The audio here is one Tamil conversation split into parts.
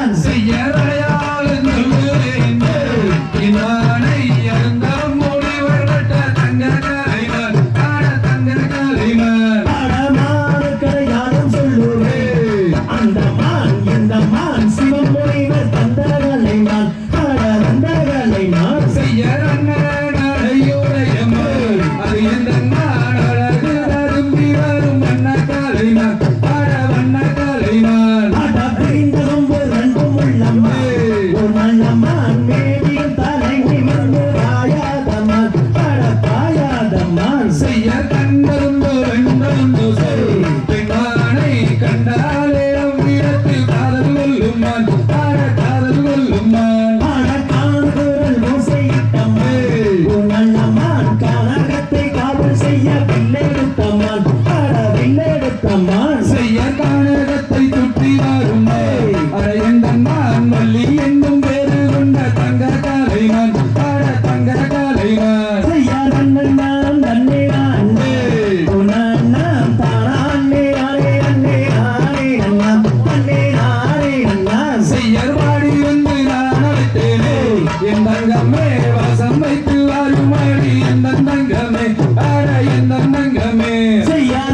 Yeah. Say yeah. கண்ணம்மான் மேடியும் தலைமை மண்ணு ராயாதம்மான் படப்பாயாதம்மான் செய்ய கண்டருந்தோ ரெண்டருந்தோ சரி பெண்மானை கண்டாலே வீரத்தில் காதல் கொல்லுமான் பாட காதல் கொல்லுமான் பாடக்கான குரல் ஓசையிட்டம்மே உன் அண்ணம்மான் கனகத்தை காவல் செய்ய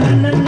నన్న